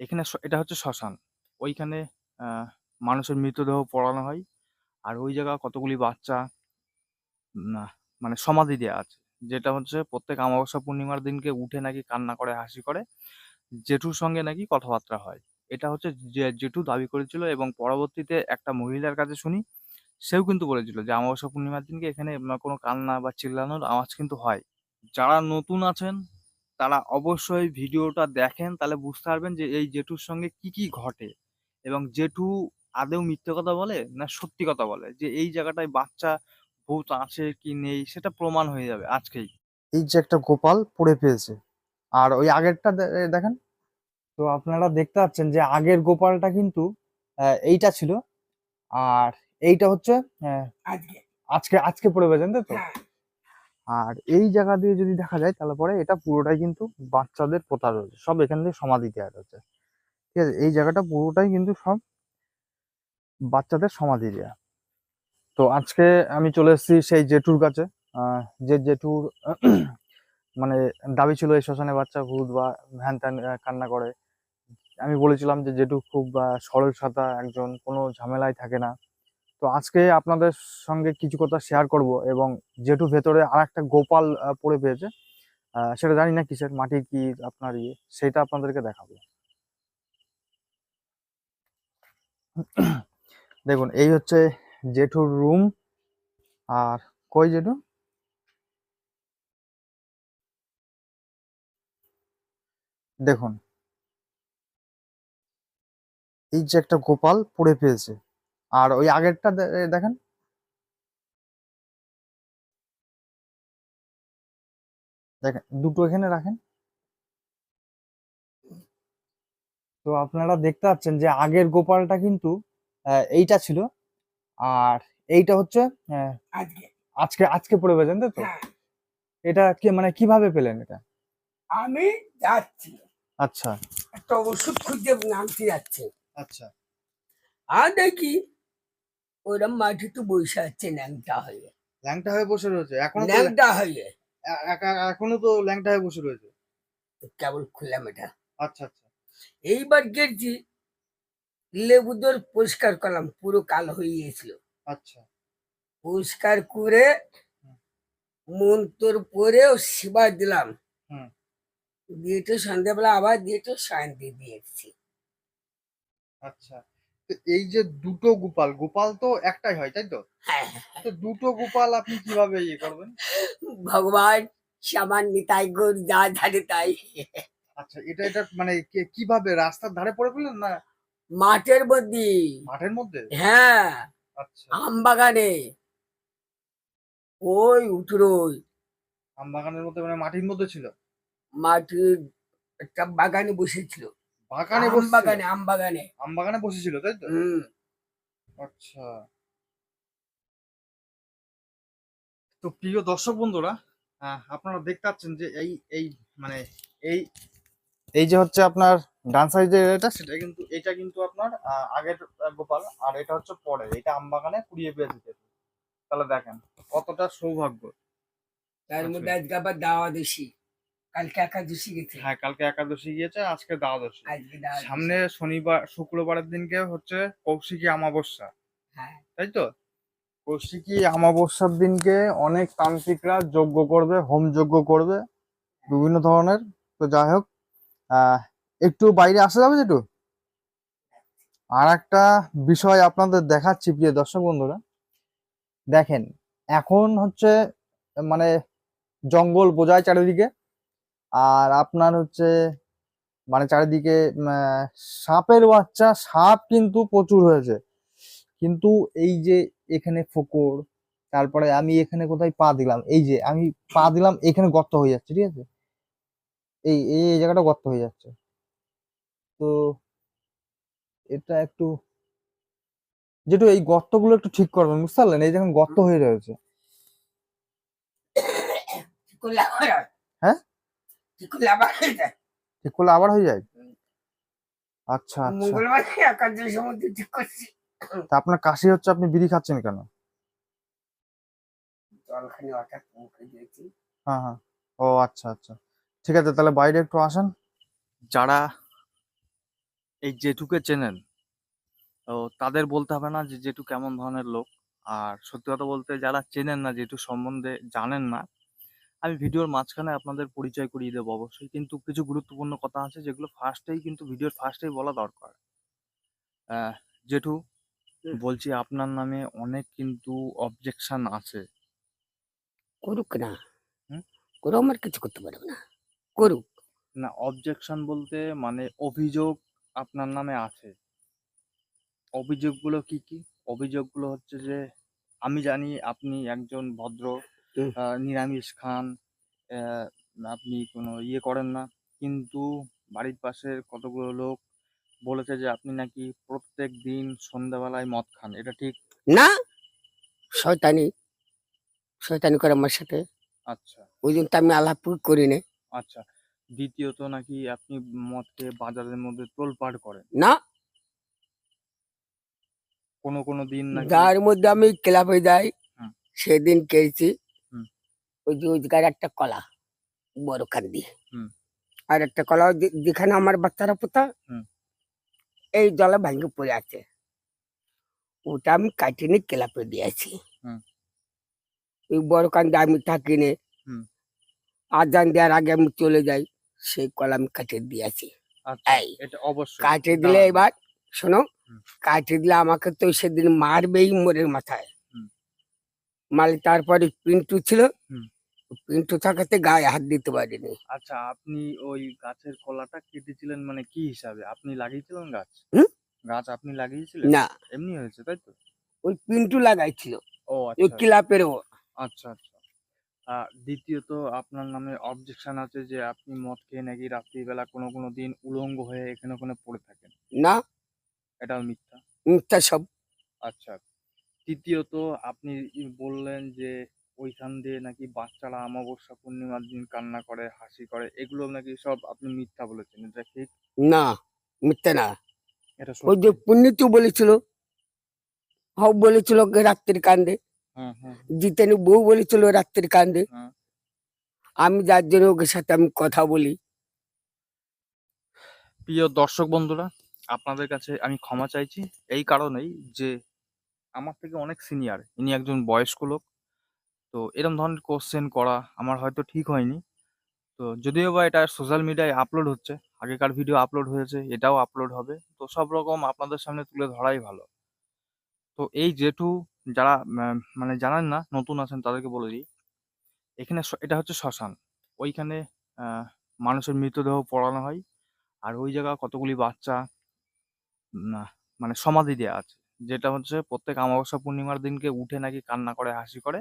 এখানে এটা হচ্ছে শ্মশান। ওইখানে মানুষের মৃতদেহ পড়ানো হয়। আর ওই জায়গা কতগুলি বাচ্চা মানে সমাধি দেওয়া আছে। যেটা হচ্ছে প্রত্যেক অমাবস্যা পূর্ণিমার দিনকে উঠে নাকি কান্না করে, হাসি করে, জেঠুর সঙ্গে নাকি কথাবার্তা হয়। এটা হচ্ছে জেঠু দাবি করেছিল এবং পরবর্তীতে একটা মহিলার কাছে শুনি, সেও কিন্তু বলেছিল যে, অমাবস্যা পূর্ণিমার দিনকে এখানে কোনো কান্না বা চিল্লানোর আওয়াজ কিন্তু হয়। যারা নতুন আছেন তারা অবশ্যই ভিডিওটা দেখেন তাহলে বুঝতে পারবেন যে এই জেঠুর সঙ্গে কি কি ঘটে। এবং জেঠু আদেও মিথ্যে কথা বলে না সত্যি কথা বলে? যে এই জায়গাটায় বাচ্চা ভূত আছে কি নেই সেটা প্রমাণ হয়ে যাবে আজকেই। এই যে একটা গোপাল পড়ে পেয়েছে। আর ওই আগেরটা দেখেন। তো আপনারা দেখতে পাচ্ছেন যে আগের গোপালটা কিন্তু আহ, এইটা ছিল। আর এইটা হচ্ছে আহ, আজকে। আজকে আজকে পড়ে পেয়েছেন তাই তো? হ্যাঁ। আর এই জায়গা দিয়ে যদি দেখা যায়, তাহলে পরে এটা পুরোটাই কিন্তু বাচ্চাদের পোতা রয়েছে। সব এখান থেকে সমাধি দেওয়া রয়েছে। ঠিক আছে? এই জায়গাটা পুরোটাই কিন্তু সব বাচ্চাদের সমাধি দেওয়া তো আজকে আমি চলে এসেছি সেই জেঠুর কাছে। যে জেঠুর মানে দাবি ছিল এই শ্মশানে বাচ্চা ভূত বা ভ্যান ত্যান কান্না করে। আমি বলেছিলাম যে জেঠু খুব সরল সাদা একজন, কোনো ঝামেলায় থাকে না। তো আজকে আপনাদের সঙ্গে কিছু কথা শেয়ার করব এবং জেঠু ভেতরে আর একটা গোপাল পড়ে পেয়েছে সেটা জানি না কিসের, মাটির কি আপনার ইয়ে সেটা আপনাদেরকে দেখাবো। দেখুন, এই হচ্ছে জেঠুর রুম আর কই জেঠু? দেখুন, এই যে একটা গোপাল পড়ে পেয়েছে। আর ওই আগেরটা দেখেন। দেখেন দুটো এখানে রাখেন। তো আপনারা দেখতে পাচ্ছেন যে আগের গোপালটা কিন্তু এইটা ছিল। আর এইটা হচ্ছে আজকে। আজকে পড়ে তাই তো? হ্যাঁ। এটা কি মানে কীভাবে পেলেন এটা? আমি যাচ্ছি। আচ্ছা। একটা ওষুধ খুঁজে নামতে যাচ্ছে। আচ্ছা। আর দেখি ওরম মাটিতে বসে আছে ল্যাংটা হয়ে। ল্যাংটা হয়ে বসে রয়েছে? এখনও তো ল্যাংটা হয়ে। এ- একা- এখনও তো ল্যাংটা হয়ে বসে রয়েছে? কেবল খুললাম এটা। আচ্ছা আচ্ছা। এইবার গেছি লেবুদের পরিষ্কার করলাম পুরো কালো হয়ে গিয়েছিল। আচ্ছা। পরিষ্কার করে মন্তর পরেও সেবা দিলাম। হুম। দিয়ে তো সন্ধ্যাবেলা আবার দিয়ে তো শান্তি দিয়েছি। আচ্ছা। এই যে দুটো গোপাল গোপাল তো একটাই হয় তাই তো? হ্যাঁ। তো দুটো গোপাল আপনি কীভাবে ইয়ে করবেন? ভগবান সামান নিতাই গোর যা ধারে তাই। আচ্ছা এটা এটা মানে কীভাবে রাস্তার ধারে পড়ে পেলেন না মাঠের মধ্যে। মাঠের মধ্যে? হ্যাঁ। আচ্ছা। আম বাগানে। ওই উঠরোই আম বাগানের মধ্যে মানে মাটির মধ্যে ছিল? মাটির একটা বাগানে বসেছিল। বাগানে বসে বাগানে আম বাগানে। আম বাগানে বসেছিল তাই তো? আচ্ছা। তো প্রিয় দর্শক বন্ধুরা আপনারা দেখতে পাচ্ছেন যে এই এই মানে এই এই যে হচ্ছে আপনার ডান সাইডের এটা সেটা কিন্তু এটা কিন্তু আপনার আগের গোপাল আর এটা হচ্ছে পরের এটা আম বাগানে কুড়িয়ে পেয়েছে তাহলে দেখেন কতটা সৌভাগ্য। তার আচ্ছা। মধ্যে আজকে আবার দাওয়া দেশি কালকে একাদশী গেছে। হ্যাঁ কালকে একাদশী গিয়েছে আজকে দ্বাদশী। সামনে শনিবার শুক্রবারের দিনকে হচ্ছে কৌশিকী অমাবস্যা। হ্যাঁ। তাই তো? কৌশিকী অমাবস্যার দিনকে অনেক তান্ত্রিকরা যজ্ঞ করবে হোম যজ্ঞ করবে বিভিন্ন ধরনের। তো যাই হোক একটু বাইরে আসা যাবে একটু আর একটা বিষয় আপনাদের দেখাচ্ছি প্রিয় দর্শক বন্ধুরা। দেখেন এখন হচ্ছে মানে জঙ্গল বোঝায় চারিদিকে। আর আপনার হচ্ছে মানে চারিদিকে সাপের বাচ্চা, সাপ কিন্তু প্রচুর হয়েছে। কিন্তু এই যে এখানে ফোকর, তারপরে আমি এখানে কোথায় পা দিলাম, এই যে আমি পা দিলাম, এখানে গর্ত হয়ে যাচ্ছে, ঠিক আছে? এই এই জায়গাটা গর্ত হয়ে যাচ্ছে। তো এটা একটু, যেটু এই গর্তগুলো একটু ঠিক করবেন, বুঝতে পারলেন? এই যখন গর্ত হয়ে রয়েছে। ঠিক করলে আবার হয়। যায়। ঠিক করলে আবার হয়ে যায়? আচ্ছা আচ্ছা। মঙ্গলবার একাদশীর মধ্যে ঠিক করছি। তা আপনার কাশি হচ্ছে আপনি বিড়ি খাচ্ছেন কেন? জলখানি হঠাৎ মুখে দিয়েছি। হ্যাঁ হ্যাঁ। ও আচ্ছা আচ্ছা। ঠিক আছে তাহলে বাইরে একটু আসেন। যারা এই জেঠুকে চেনেন তো তাদের বলতে হবে না যে জেঠু কেমন ধরনের লোক। আর সত্যি কথা বলতে যারা চেনেন না জেঠু সম্বন্ধে জানেন না আমি ভিডিওর মাঝখানে আপনাদের পরিচয় করিয়ে দেবো অবশ্যই। কিন্তু কিছু গুরুত্বপূর্ণ কথা আছে যেগুলো ফার্স্টেই কিন্তু ভিডিওর ফার্স্টেই বলা দরকার। জেঠু বলছি আপনার নামে অনেক কিন্তু অবজেকশন আছে। করুক না? করে আমার কিছু করতে পারবে না। করুক। না অবজেকশন বলতে মানে অভিযোগ আপনার নামে আছে। অভিযোগগুলো কি কি? অভিযোগগুলো হচ্ছে যে আমি জানি আপনি একজন ভদ্র নিরামিষ খান আপনি কোনো ইয়ে করেন না। কিন্তু বাড়ির পাশের কতগুলো লোক বলেছে যে আপনি নাকি প্রত্যেক দিন সন্ধ্যাবেলায় মদ খান। এটা ঠিক? না। শয়তানি। শয়তানি করে আমার সাথে। আচ্ছা। ওই জন্য তো আমি আলাপ করি না আচ্ছা। দ্বিতীয়ত নাকি আপনি মদকে বাজারের মধ্যে তোলপাড় করেন? না। কোনো কোনো দিন না যার মধ্যে আমি ক্লাবে যাই। সেদিন খেয়েছি। ওই যে ওইদিকার একটা কলা বড় কান্দি। আর একটা কলা যেখানে আমার বাচ্চারা পোতা হুম। এই জলে ভাঙ্গে পড়ে আছে ওটা আমি কাটিনি ক্লাবে দিয়েছি হুম। ওই বড় কান্দে আমি থাকি নে হুম। আজান দেওয়ার আগে আমি চলে যাই সেই কলা আমি কাটিয়ে দিয়েছি কাটিয়ে দিলে এবার শোনো। কাটিয়ে দিলে আমাকে তো সেদিন মারবেই মোরের মাথায়। মালি তারপরে পিন্টু ছিল পিন্টু থাকাতে গায়ে হাত দিতে পারিনি। আচ্ছা আপনি ওই গাছের কলাটা কেটেছিলেন মানে কি হিসাবে? আপনি লাগিয়েছিলেন গাছ? হুম? গাছ আপনি লাগিয়েছিলেন? না। এমনি হয়েছে তাই তো? ওই পিন্টু লাগাইছিল। ও ওই আচ্ছা ক্লাবের ও। আচ্ছা আচ্ছা। আহ, দ্বিতীয়ত আপনার নামে অবজেকশন আছে যে আপনি মদ খেয়ে নাকি রাত্রিবেলা কোনো কোনো দিন উলঙ্গ হয়ে এখানে ওখানে পড়ে থাকেন। না। এটাও মিথ্যা? মিথ্যা সব। আচ্ছা। তৃতীয়ত আপনি ই বললেন যে ওইখান দিয়ে নাকি বাচ্চারা অমাবস্যা পূর্ণিমার দিন কান্না করে হাসি করে এগুলো নাকি সব আপনি মিথ্যা বলেছেন এটা ঠিক? না মিথ্যা না। এটা ওই যে পুণ্যিতু বলেছিল হও বলেছিল রাত্রির কান্দে হ্যাঁ বউ বলেছিল রাত্রির কান্দে। আমি যার জন্য ওকে সাথে আমি কথা বলি। প্রিয় দর্শক বন্ধুরা আপনাদের কাছে আমি ক্ষমা চাইছি এই কারণেই যে আমার থেকে অনেক সিনিয়র ইনি একজন বয়স্ক লোক তো এরকম ধরনের কোশ্চেন করা আমার হয়তো ঠিক হয়নি। তো যদিও বা এটা সোশ্যাল মিডিয়ায় আপলোড হচ্ছে, আগেকার ভিডিও আপলোড হয়েছে, এটাও আপলোড হবে। তো সব রকম আপনাদের সামনে তুলে ধরাই ভালো। তো এই জেঠু যারা মানে জানেন না, নতুন আছেন তাদেরকে বলে দিই। এখানে এটা হচ্ছে শ্মশান। ওইখানে মানুষের মৃতদেহ পড়ানো হয়। আর ওই জায়গা কতগুলি বাচ্চা মানে সমাধি দেওয়া আছে। যেটা হচ্ছে প্রত্যেক অমাবস্যা পূর্ণিমার দিনকে উঠে নাকি কান্না করে, হাসি করে।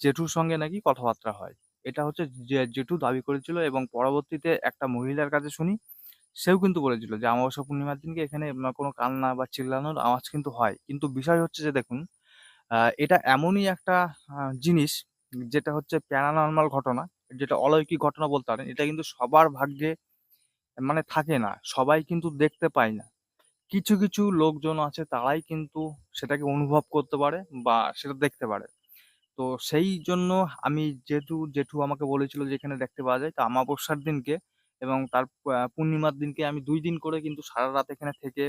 জেঠুর সঙ্গে নাকি কথাবার্তা হয়। এটা হচ্ছে যে জেঠু দাবি করেছিল এবং পরবর্তীতে একটা মহিলার কাছে শুনি সেও কিন্তু বলেছিল যে অমাবস্যা পূর্ণিমার দিনকে এখানে কোনো কান্না বা চিল্লানোর আওয়াজ কিন্তু হয়। কিন্তু বিষয় হচ্ছে যে দেখুন আহ, এটা এমনই একটা আহ, জিনিস যেটা হচ্ছে প্যারানর্মাল ঘটনা যেটা অলৌকিক ঘটনা বলতে পারেন। এটা কিন্তু সবার ভাগ্যে মানে থাকে না সবাই কিন্তু দেখতে পায় না। কিছু কিছু লোকজন আছে তারাই কিন্তু সেটাকে অনুভব করতে পারে বা সেটা দেখতে পারে। তো সেই জন্য আমি যেহেতু জেঠু আমাকে বলেছিল যে এখানে দেখতে পাওয়া যায়, তো অমাবস্যার দিনকে এবং তার পূর্ণিমার দিনকে আমি দুই দিন করে কিন্তু সারা রাত এখানে থেকে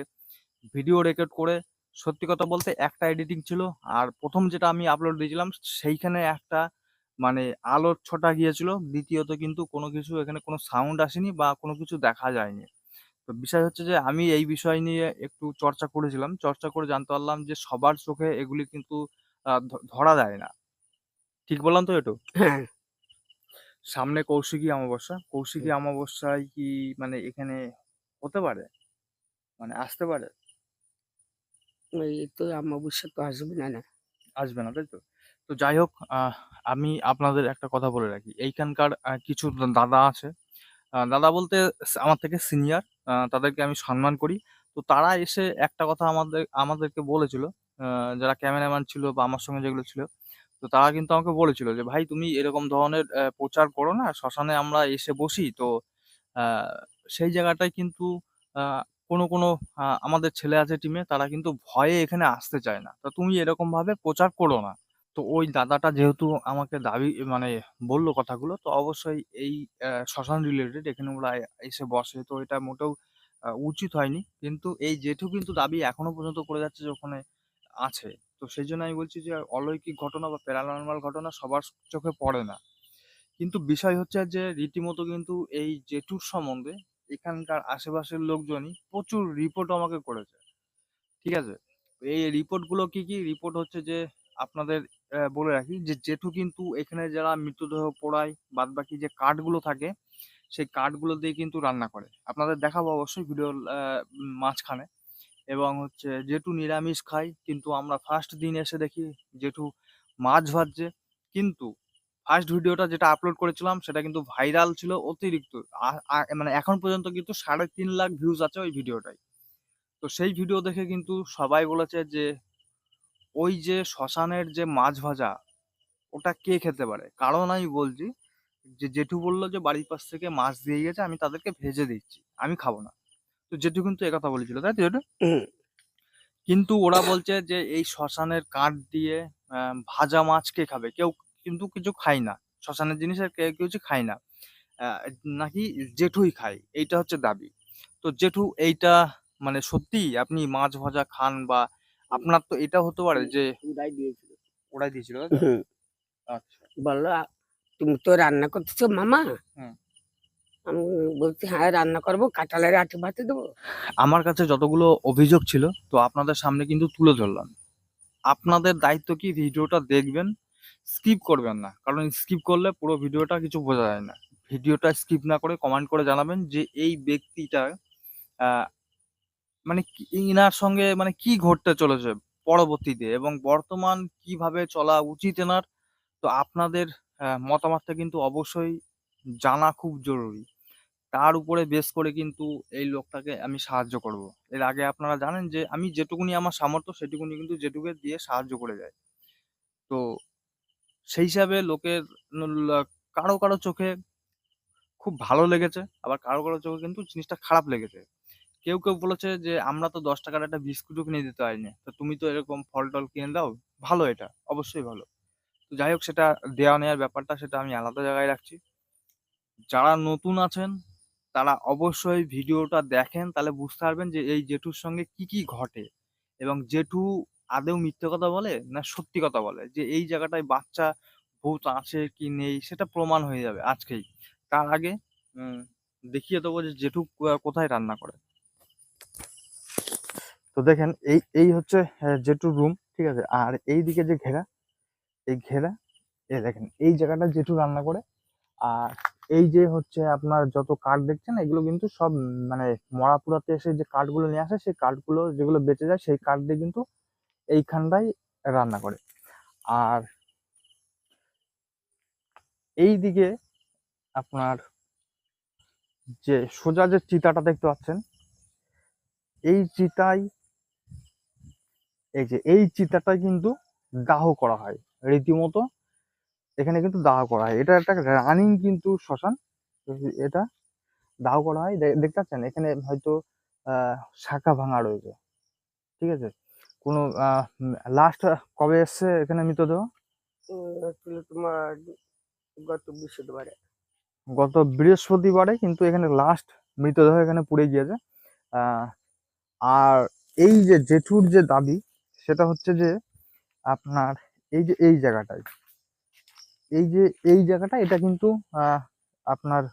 ভিডিও রেকর্ড করে সত্যি কথা বলতে একটা এডিটিং ছিল। আর প্রথম যেটা আমি আপলোড দিয়েছিলাম, সেইখানে একটা মানে আলোর ছটা গিয়েছিল। দ্বিতীয়ত কিন্তু কোনো কিছু এখানে কোনো সাউন্ড আসেনি বা কোনো কিছু দেখা যায়নি। তো বিষয় হচ্ছে যে আমি এই বিষয় নিয়ে একটু চর্চা করেছিলাম। চর্চা করে জানতে পারলাম যে সবার চোখে এগুলি কিন্তু ধরা যায় না। ঠিক বললাম তো একটু হ্যাঁ। সামনে কৌশিকী অমাবস্যা। কৌশিকী অমাবস্যায় কি মানে এখানে হতে পারে? মানে আসতে পারে? এই তো অমাবস্যা তো আসবে না না। আসবে না তাই তো? তো যাই হোক আমি আপনাদের একটা কথা বলে রাখি। এইখানকার কিছু দাদা আছে। দাদা বলতে আমার থেকে সিনিয়র। তাদেরকে আমি সম্মান করি। তো তারা এসে একটা কথা আমাদের আমাদেরকে বলেছিল। আহ, যারা ক্যামেরাম্যান ছিল বা আমার সঙ্গে যেগুলো ছিল। তো তারা কিন্তু আমাকে বলেছিল যে, ভাই, তুমি এরকম ধরনের প্রচার করো না। শ্মশানে আমরা এসে বসি। তো সেই জায়গাটায় কিন্তু কোনো কোনো আমাদের ছেলে আছে টিমে তারা কিন্তু ভয়ে এখানে আসতে চায় না। তো তুমি এরকম ভাবে প্রচার করো না। তো ওই দাদাটা যেহেতু আমাকে দাবি মানে বলল কথাগুলো, তো অবশ্যই এই শ্মশান রিলেটেড এখানে ওরা এসে বসে। তো এটা মোটেও উচিত হয়নি। কিন্তু এই জেঠু কিন্তু দাবি এখনও পর্যন্ত করে যাচ্ছে যে, ওখানে আছে। তো সেই জন্য আমি বলছি যে, অলৌকিক ঘটনা বা প্যারানর্মাল ঘটনা সবার চোখে পড়ে না। কিন্তু বিষয় হচ্ছে যে, রীতিমতো কিন্তু এই জেঠুর সম্বন্ধে এখানকার আশেপাশের লোকজনই প্রচুর রিপোর্ট আমাকে করেছে। ঠিক আছে? এই রিপোর্টগুলো কি কি? রিপোর্ট হচ্ছে যে, আপনাদের বলে রাখি যে, জেঠু কিন্তু এখানে যারা মৃতদেহ পোড়ায় বাদ বাকি যে কাঠগুলো থাকে, সেই কাঠগুলো দিয়ে কিন্তু রান্না করে। আপনাদের দেখাবো অবশ্যই ভিডিওর মাঝখানে। এবং হচ্ছে জেঠু নিরামিষ খায় কিন্তু আমরা ফার্স্ট দিন এসে দেখি জেঠু মাছ ভাজছে। কিন্তু ফার্স্ট ভিডিওটা যেটা আপলোড করেছিলাম, সেটা কিন্তু ভাইরাল ছিল অতিরিক্ত। মানে এখন পর্যন্ত কিন্তু সাড়ে তিন লাখ ভিউজ আছে ওই ভিডিওটাই তো সেই ভিডিও দেখে কিন্তু সবাই বলেছে যে, ওই যে শ্মশানের যে মাছ ভাজা, ওটা কে খেতে পারে? কারণ আমি বলছি যে জেঠু বলল যে, বাড়ির পাশ থেকে মাছ দিয়ে গেছে, আমি তাদেরকে ভেজে দিচ্ছি। আমি খাব না। তো জেঠু কিন্তু একথা বলেছিল তাই তো জেঠু? কিন্তু ওরা বলছে যে এই শ্মশানের কাঠ দিয়ে আহ, ভাজা মাছ কে খাবে? কেউ কিন্তু কিছু খায় না। শ্মশানের জিনিস আর কেউ কিছু খায় না। আহ, নাকি জেঠুই খায় এইটা হচ্ছে দাবি। তো জেঠু এইটা মানে সত্যি আপনি মাছ ভাজা খান বা আপনার তো এটা হতে পারে যে উড়াই দিয়েছিল। ওরাই দিয়েছিল তো? আচ্ছা। বলল তুমি তো রান্না করতেছো মামা? হুম। আমি বলছি হ্যাঁ রান্না করব, কাঁঠালের আটি ভাতে দেবো। আমার কাছে যতগুলো অভিযোগ ছিল, তো আপনাদের সামনে কিন্তু তুলে ধরলাম। আপনাদের দায়িত্ব কি? ভিডিওটা দেখবেন, স্কিপ করবেন না। কারণ স্কিপ করলে পুরো ভিডিওটা কিছু বোঝা যায় না। ভিডিওটা স্কিপ না করে কমেন্ট করে জানাবেন যে এই ব্যক্তিটা মানে ইনার সঙ্গে মানে কি ঘটতে চলেছে পরবর্তীতে এবং বর্তমান কীভাবে চলা উচিত এনার, তো আপনাদের মতামতটা কিন্তু অবশ্যই জানা খুব জরুরি। তার উপরে বেস করে কিন্তু এই লোকটাকে আমি সাহায্য করব। এর আগে আপনারা জানেন যে, আমি যেটুকুনি আমার সামর্থ্য, সেটুকুনি কিন্তু যেটুকু দিয়ে সাহায্য করে যায়। তো সেই হিসাবে লোকের কারও কারও চোখে খুব ভালো লেগেছে, আবার কারও কারও চোখে কিন্তু জিনিসটা খারাপ লেগেছে। কেউ কেউ বলেছে যে, আমরা তো দশ টাকার একটা বিস্কুটও কিনে দিতে পারিনি। তো তুমি তো এরকম ফল টল কিনে দাও, ভালো এটা, অবশ্যই ভালো। তো যাই হোক, সেটা দেওয়া নেওয়ার ব্যাপারটা, সেটা আমি আলাদা জায়গায় রাখছি। যারা নতুন আছেন তারা অবশ্যই ভিডিওটা দেখেন, তাহলে বুঝতে পারবেন যে এই জেঠুর সঙ্গে কি কি ঘটে। এবং জেঠু আদেও মিথ্যে কথা বলে না সত্যি কথা বলে? যে এই জায়গাটায় বাচ্চা ভূত আছে কি নেই, সেটা প্রমাণ হয়ে যাবে আজকেই। তার আগে দেখিয়ে দেবো যে জেঠু কোথায় রান্না করে। তো দেখেন, এই এই হচ্ছে জেঠুর রুম ঠিক আছে? আর এই দিকে যে ঘেরা, এই ঘেরা এই দেখেন, এই জায়গাটা জেঠু রান্না করে। আর এই যে হচ্ছে আপনার যত কাঠ দেখছেন, এগুলো কিন্তু সব মানে মরাপুরাতে এসে যে কাঠগুলো নিয়ে আসে, সেই কাঠগুলো যেগুলো বেঁচে যায়, সেই কাঠ দিয়ে কিন্তু এইখানটাই রান্না করে। আর এই দিকে আপনার যে সোজা যে চিতাটা দেখতে পাচ্ছেন, এই চিতাই এই যে এই চিতাটাই কিন্তু দাহ করা হয়। রীতিমতো এখানে কিন্তু দাহ করা হয়। এটা একটা রানিং কিন্তু শ্মশান। এটা দাহ করা হয়। দেখতে পাচ্ছেন? এখানে হয়তো শাখা ভাঙা রয়েছে। ঠিক আছে? কোনো লাস্ট কবে এসছে এখানে মৃতদেহ? তোমার গত বৃহস্পতিবারে। গত বৃহস্পতিবারে কিন্তু এখানে লাস্ট মৃতদেহ এখানে পুড়ে গিয়েছে। আর এই যে জেঠুর যে দাবি সেটা হচ্ছে যে আপনার এই যে এই জায়গাটায় এই যে, এই জায়গাটা, এটা কিন্তু আপনার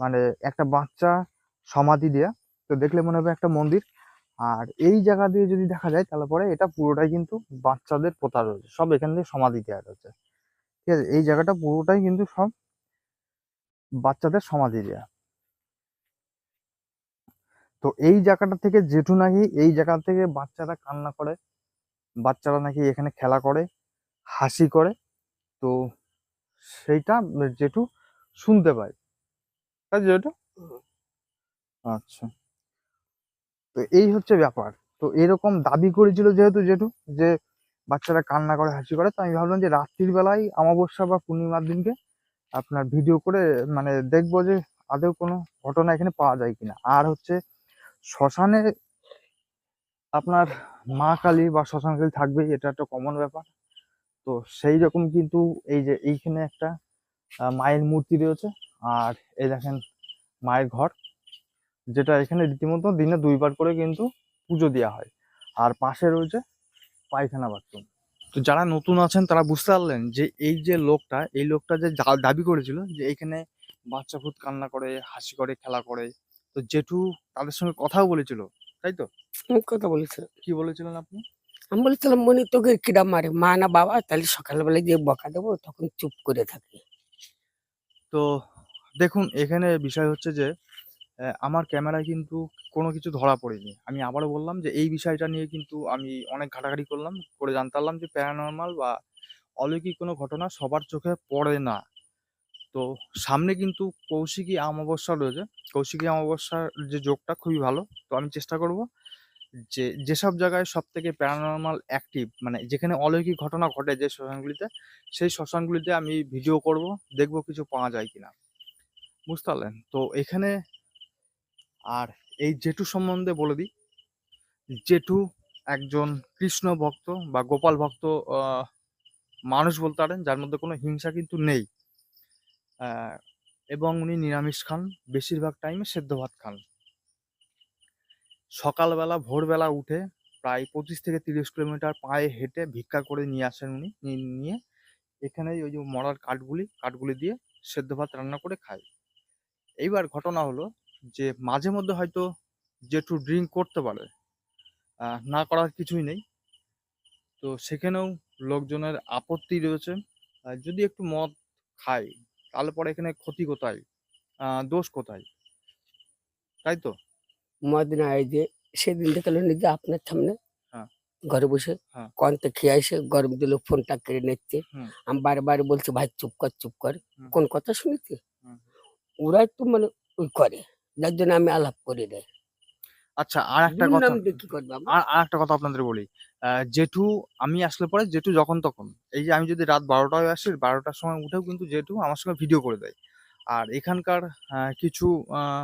মানে একটা বাচ্চা সমাধি দেয়া। তো দেখলে মনে হবে একটা মন্দির। আর এই জায়গা দিয়ে যদি দেখা যায়, তাহলে পরে এটা পুরোটাই কিন্তু বাচ্চাদের পোতা রয়েছে। সব এখান থেকে সমাধি দেওয়া রয়েছে। ঠিক আছে, এই জায়গাটা পুরোটাই কিন্তু সব বাচ্চাদের সমাধি দেয়া। তো এই জায়গাটা থেকে জেঠু নাকি, এই জায়গা থেকে বাচ্চারা কান্না করে। বাচ্চারা নাকি এখানে খেলা করে, হাসি করে। তো সেইটা জেঠু শুনতে পায়। তাই জেঠু? আচ্ছা। তো এই হচ্ছে ব্যাপার। তো এরকম দাবি করেছিল যেহেতু জেঠু যে বাচ্চারা কান্না করে হাসি করে তো আমি ভাবলাম যে রাত্রির বেলায় অমাবস্যা বা পূর্ণিমার দিনকে আপনার ভিডিও করে মানে দেখব যে আদৌ কোনো ঘটনা এখানে পাওয়া যায় কিনা। আর হচ্ছে শ্মশানে আপনার মা কালী বা শ্মশান কালী থাকবেই এটা একটা কমন ব্যাপার। তো সেই রকম কিন্তু এই যে এইখানে একটা মায়ের মূর্তি রয়েছে। আর এই দেখেন মায়ের ঘর যেটা এখানে রীতিমতো দিনে দুইবার করে কিন্তু পুজো দেওয়া হয়। আর পাশে রয়েছে পায়খানা বাথরুম। তো যারা নতুন আছেন তারা বুঝতে পারলেন যে এই যে লোকটা এই লোকটা যে দাবি করেছিল যে এখানে বাচ্চা ভূত কান্না করে হাসি করে খেলা করে তো জেঠু তাদের সঙ্গে কথাও বলেছিল তাই তো? কথা বলেছে। কি বলেছিলেন আপনি? আমি বলেছিলাম, মনে, তোকে কিরা মারে? মা না বাবা, তাহলে সকালবেলা যে বকা দেবো, তখন চুপ করে থাকি তো দেখুন, এখানে বিষয় হচ্ছে যে আমার ক্যামেরায় কিন্তু কোনো কিছু ধরা পড়েনি। আমি আবারও বললাম যে, এই বিষয়টা নিয়ে কিন্তু আমি অনেক ঘাটাঘাটি করলাম, করে জানতে পারলাম যে, প্যারানর্মাল বা অলৌকিক কোনো ঘটনা সবার চোখে পড়ে না। তো সামনে কিন্তু কৌশিকী অমাবস্যা রয়েছে। কৌশিকী অমাবস্যার যে যোগটা খুবই ভালো, তো আমি চেষ্টা করব যে, যেসব জায়গায় সব থেকে প্যারানর্মাল অ্যাক্টিভ মানে যেখানে অলৌকিক ঘটনা ঘটে যে শ্মশানগুলিতে, সেই শ্মশানগুলিতে আমি ভিডিও করব, দেখব কিছু পাওয়া যায় কিনা। বুঝতে পারলেন? তো এখানে আর এই জেঠু সম্বন্ধে বলে দিই। জেঠু একজন কৃষ্ণ ভক্ত বা গোপাল ভক্ত মানুষ বলতে পারেন, যার মধ্যে কোনো হিংসা কিন্তু নেই। এবং উনি নিরামিষ খান, বেশিরভাগ টাইমে সেদ্ধ ভাত খান। সকালবেলা ভোরবেলা উঠে প্রায় পঁচিশ থেকে তিরিশ কিলোমিটার পায়ে হেঁটে ভিক্ষা করে নিয়ে আসেন উনি। নিয়ে- এখানেই ওই যে মরার কাঠগুলি কাঠগুলি দিয়ে সেদ্ধ ভাত রান্না করে খায়। এইবার ঘটনা হলো যে মাঝে মধ্যে হয়তো জেঠু ড্রিঙ্ক করতে পারে না করার কিছুই নেই। তো সেখানেও লোকজনের আপত্তি রয়েছে। যদি একটু মদ খায় তাহলে পরে এখানে ক্ষতি কোথায়? দোষ কোথায়? তাই তো? মদ না এই যে সেদিন দেখাল নিজে আপনার সামনে হ্যাঁ। ঘরে বসে হ্যাঁ। কনতে খেয়ে এসে গরম দিল ফোনটা কেড়ে নিচ্ছে। আমি বারবার বলছি ভাই চুপ কর চুপ কর কোন কথা শুনেছি। ওরা একটু মানে ওই করে যার জন্য আমি আলাপ করি রে আচ্ছা আর একটা কথা আর আর একটা কথা আপনাদের বলি জেঠু আমি আসলে পরে জেঠু যখন তখন এই যে আমি যদি রাত বারোটায় আসি বারোটার সময় উঠেও কিন্তু জেঠু আমার সঙ্গে ভিডিও করে দেয় আর এখানকার কিছু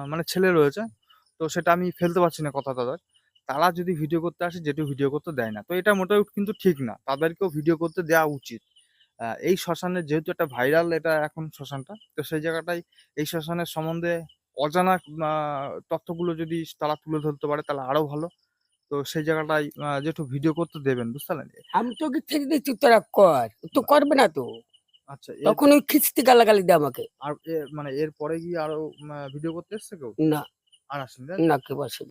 মানে ছেলে রয়েছে তো সেটা আমি ফেলতে পারছি না কথা তাদের তারা যদি ভিডিও করতে আসে জেঠু ভিডিও করতে দেয় না। তো এটা মোটেও কিন্তু ঠিক না। তাদেরকেও ভিডিও করতে দেওয়া উচিত। এই শ্মশানে যেহেতু একটা ভাইরাল এটা এখন শ্মশানটা তো সেই জায়গাটাই এই শ্মশানের সম্বন্ধে অজানা তথ্যগুলো যদি তারা তুলে ধরতে পারে তাহলে আরও ভালো। তো সেই জায়গাটায় আহ, যেটু ভিডিও করতে দেবেন বুঝতে আমি তোকে ছেড়ে দিচ্ছি তোরা কর। তো করবে না তো? আচ্ছা তখন ওই খিস্তি গালাগালি দেয় আমাকে। আর মানে এর পরে কি আরও ভিডিও করতে এসছে কেউ? না। আর আসেন না কে বসে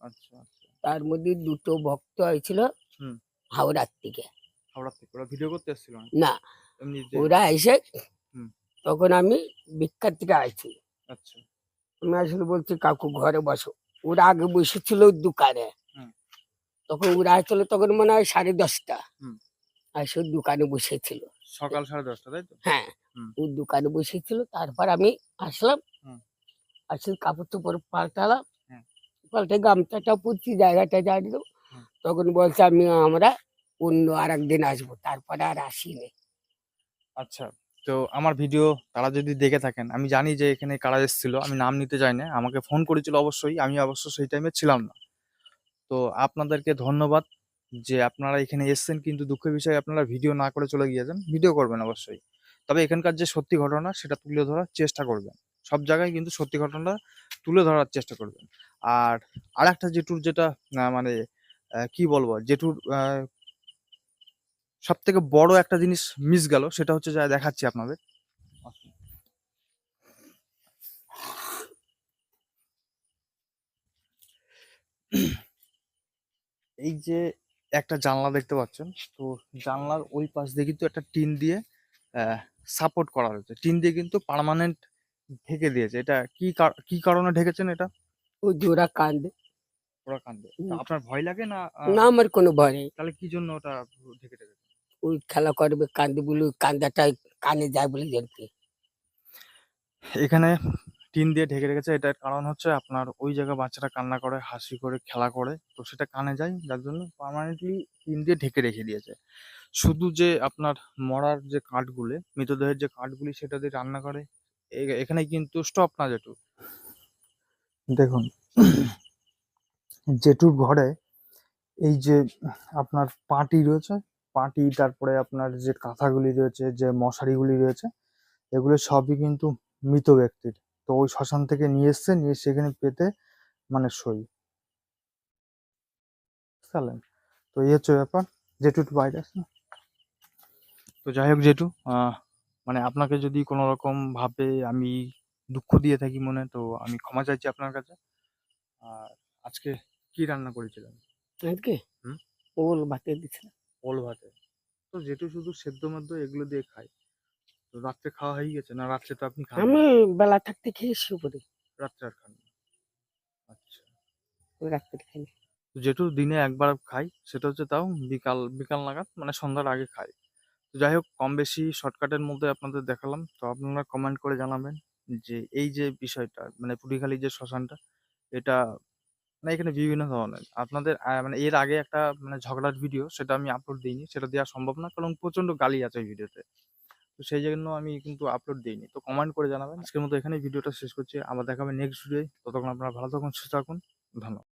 আচ্ছা আচ্ছা। তার মধ্যে দুটো ভক্ত হয়েছিল হাওড়ার থেকে ওরা ভিডিও করতে এসেছিল না ওরা এসে তখন আমি বিখ্যাত থেকে আইছি। আচ্ছা। আমি আসলে বলছি কাকু ঘরে বসো। ওরা আগে বসেছিল দোকানে। তখন ওরা আসছিল তখন মনে হয় সাড়ে দশটা। হুম। আসে দোকানে বসেছিল। সকাল সাড়ে দশটা তাই তো? হ্যাঁ। ও দোকানে বসেছিল তারপর আমি আসলাম। হুম। সেই কাপড় চোপড় পাল্টালাম। হুম। পাল্টে গামছাটা পরছি জায়গাটা জানিয়ে হুম। তখন বলছে আমি আমরা অন্য আর একদিন আসব। তারপরে আর আসিনি। আচ্ছা তো আমার ভিডিও তারা যদি দেখে থাকেন আমি জানি যে এখানে কারা এসেছিল আমি নাম নিতে চাই না। আমাকে ফোন করেছিল অবশ্যই আমি অবশ্য সেই টাইমে ছিলাম না। তো আপনাদেরকে ধন্যবাদ যে আপনারা এখানে এসেছেন কিন্তু দুঃখের বিষয়ে আপনারা ভিডিও না করে চলে গিয়েছেন। ভিডিও করবেন অবশ্যই। তবে এখানকার যে সত্যি ঘটনা সেটা তুলে ধরার চেষ্টা করবেন। সব জায়গায় কিন্তু সত্যি ঘটনাটা তুলে ধরার চেষ্টা করবেন আর আরেকটা জেঠুর যেটা মানে কি বলব, জেঠুর সব থেকে বড় একটা জিনিস মিস গেল, সেটা হচ্ছে যা দেখাচ্ছি আপনাদের। এই যে একটা জানলা দেখতে পাচ্ছেন, তো জানলার ওই পাশ দিয়ে কিন্তু একটা টিন দিয়ে সাপোর্ট করা হয়েছে। টিন দিয়ে কিন্তু পার্মানেন্ট ঢেকে দিয়েছে। এটা কি কার- কি কারণে ঢেকেছেন এটা? ওই যে ওরা কান্দে ওরা কান্দে তা হুম। আপনার ভয় লাগে না আহ, না আমার কোনো ভয় নেই। তাহলে কি জন্য ওটা ঢেকে ঢেকে ওই খেলা করবে কান্দে বলে কান্দাটা কানে যায় বলে জানতে এখানে টিন দিয়ে ঢেকে রেখেছে। এটার কারণ হচ্ছে আপনার ওই জায়গায় বাচ্চারা কান্না করে হাসি করে খেলা করে তো সেটা কানে যায় যার জন্য পার্মানেন্টলি টিন দিয়ে ঢেকে রেখে দিয়েছে। শুধু যে আপনার মরার যে কাঠগুলি মৃতদেহের যে কাঠগুলি সেটা দিয়ে রান্না করে এখানে কিন্তু স্টপ না জেঠু। দেখুন জেঠুর ঘরে এই যে আপনার পাটি রয়েছে পাটি তারপরে আপনার যে কাঁথাগুলি রয়েছে যে মশারিগুলি রয়েছে এগুলো সবই কিন্তু মৃত ব্যক্তির। তো ওই শ্মশান থেকে নিয়ে এসছে নিয়ে সেখানে পেতে মানে সই। বুঝতে তো এই হচ্ছে ব্যাপার জেঠু একটু বাইরে আস না তো যাই হোক জেঠু আহ, মানে আপনাকে যদি কোনো রকম ভাবে আমি দুঃখ দিয়ে থাকি মনে তো আমি ক্ষমা চাইছি আপনার কাছে। আর আজকে কি রান্না করেছিলেন? আজকে? হুম? ওল ভাতে দিছে। ওল ভাতে। তো যেটু শুধু সেদ্ধ মধ্য এগুলো দিয়ে খাই তো রাত্রে খাওয়া হয়ে গেছে না রাত্রে তো আপনি খান আমি বেলা থাকতে খেয়েছি উপরে। রাত্রে আর খান আচ্ছা। রাত্রে খাই যেটু দিনে একবার খাই সেটা হচ্ছে তাও বিকাল বিকাল নাগাদ মানে সন্ধ্যার আগে খাই। যাই হোক, কম বেশি শর্টকাটের মধ্যে আপনাদের দেখালাম। তো আপনারা কমেন্ট করে জানাবেন যে, এই যে বিষয়টা মানে পুরিখালি যে শ্মশানটা, এটা মানে এখানে বিভিন্ন ধরনের। আপনাদের মানে এর আগে একটা মানে ঝগড়ার ভিডিও সেটা আমি আপলোড দিইনি, সেটা দেওয়া সম্ভব না, কারণ প্রচণ্ড গালি আছে ওই ভিডিওতে তো। সেই জন্য আমি কিন্তু আপলোড দিইনি। তো কমেন্ট করে জানাবেন। আজকের মতো এখানে ভিডিওটা শেষ করছি। আবার দেখাবে নেক্সট ভিডিও ততক্ষণ আপনারা ভালো থাকুন, সুস্থ থাকুন। ধন্যবাদ।